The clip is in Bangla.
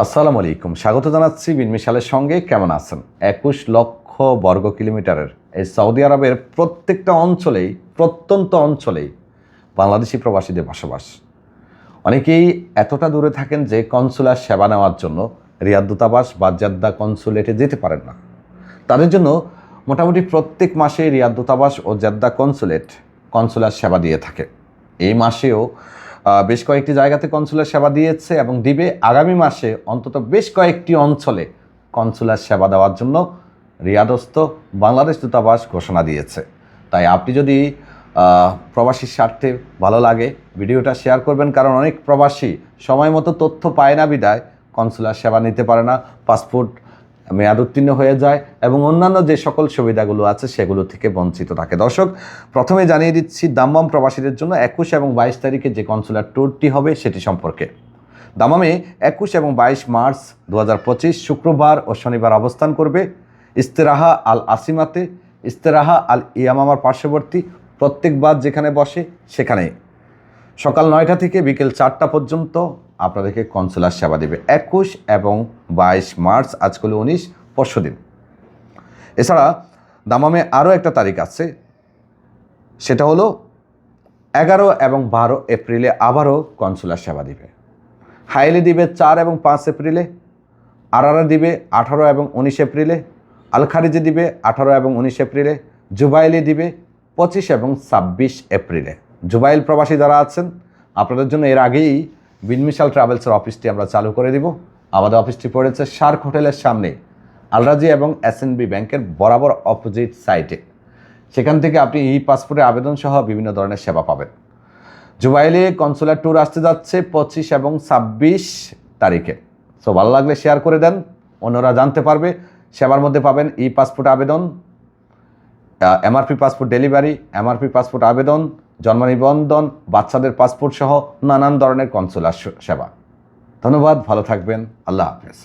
আসসালামু আলাইকুম। স্বাগত জানাচ্ছি বিনমিশালের সঙ্গে। কেমন আছেন? একুশ লক্ষ বর্গ কিলোমিটারের এই সৌদি আরবের প্রত্যেকটা অঞ্চলেই, প্রত্যন্ত অঞ্চলেই বাংলাদেশি প্রবাসীদের বসবাস। অনেকেই এতটা দূরে থাকেন যে কনসুলার সেবা নেওয়ার জন্য রিয়াদ দূতাবাস বা জেদ্দা কনসুলেটে যেতে পারেন না। তাদের জন্য মোটামুটি প্রত্যেক মাসে রিয়াদ দূতাবাস ও জেদ্দা কনসুলেট কনসুলার সেবা দিয়ে থাকে। এই মাসেও বেশ কয়েকটি জায়গাতে কনসুলার সেবা দিয়েছে এবং দিবে আগামী মাসে অন্তত বেশ কয়েকটি অঞ্চলে কনসুলার সেবা দেওয়ার জন্য রিয়াদস্থ বাংলাদেশ দূতাবাস ঘোষণা দিয়েছে। তাই আপনি যদি প্রবাসীর স্বার্থে ভালো লাগে, ভিডিওটা শেয়ার করবেন কারণ অনেক প্রবাসী সময় মতো তথ্য পায় না বিদায়, কনসুলার সেবা নিতে পারে না, পাসপোর্ট মেয়াদ উত্তীর্ণ হয়ে যায় এবং অন্যান্য যে সকল সুবিধাগুলো আছে সেগুলো থেকে বঞ্চিত থাকে। দর্শক, প্রথমে জানিয়ে দিচ্ছি দাম্মাম প্রবাসীদের জন্য একুশ এবং বাইশ তারিখে যে কনসুলার ট্যুরটি হবে সেটি সম্পর্কে। দামামে একুশ এবং বাইশ মার্চ দু হাজার পঁচিশ শুক্রবার ও শনিবার অবস্থান করবে ইস্তেরাহা আল আসিমাতে। ইস্তেরাহা আল ইয়ামামার পার্শ্ববর্তী প্রত্যেকবার যেখানে বসে সেখানে সকাল নয়টা থেকে বিকেল চারটা পর্যন্ত আপনাদেরকে কনসুলার সেবা দেবে। একুশ এবং বাইশ মার্চ, আজ হলো উনিশ, পরশু দিন। এছাড়া দামামে আরও একটা তারিখ আছে, সেটা হলো এগারো এবং বারো এপ্রিলে আবারও কনসুলার সেবা দিবে। হাইলি দিবে চার এবং পাঁচ এপ্রিলে, আরারা দিবে আঠারো এবং উনিশ এপ্রিলে, আলখারিজে দিবে আঠারো এবং উনিশ এপ্রিলে, জুবাইলে দিবে পঁচিশ এবং ছাব্বিশ এপ্রিলে। জুবাইল প্রবাসী যারা আছেন, আপনাদের জন্য এর আগেই বিনমিশাল ট্রাভেলসের অফিসটি আমরা চালু করে দিব। আমাদের অফিসটি পড়েছে শার্ক হোটেলের সামনে, আলরাজি এবং এসএনবি ব্যাংকের বরাবর অপোজিট সাইটে সেখান থেকে আপনি ই পাসপোর্টের আবেদন সহ বিভিন্ন ধরনের সেবা পাবেন। জুবাইলে কনসুলার ট্যুর আসতে যাচ্ছে পঁচিশ এবং ছাব্বিশ তারিখে। সো ভালো লাগলে শেয়ার করে দেন, অন্যরা জানতে পারবে। সেবার মধ্যে পাবেন ই পাসপোর্ট আবেদন MRP passport delivery MRP passport আবেদন জন্ম নিবন্ধন বাচ্চাদের পাসপোর্ট সহ নানান ধরনের কনসুলার সেবা। ধন্যবাদ ভালো থাকবেন আল্লাহ হাফেজ।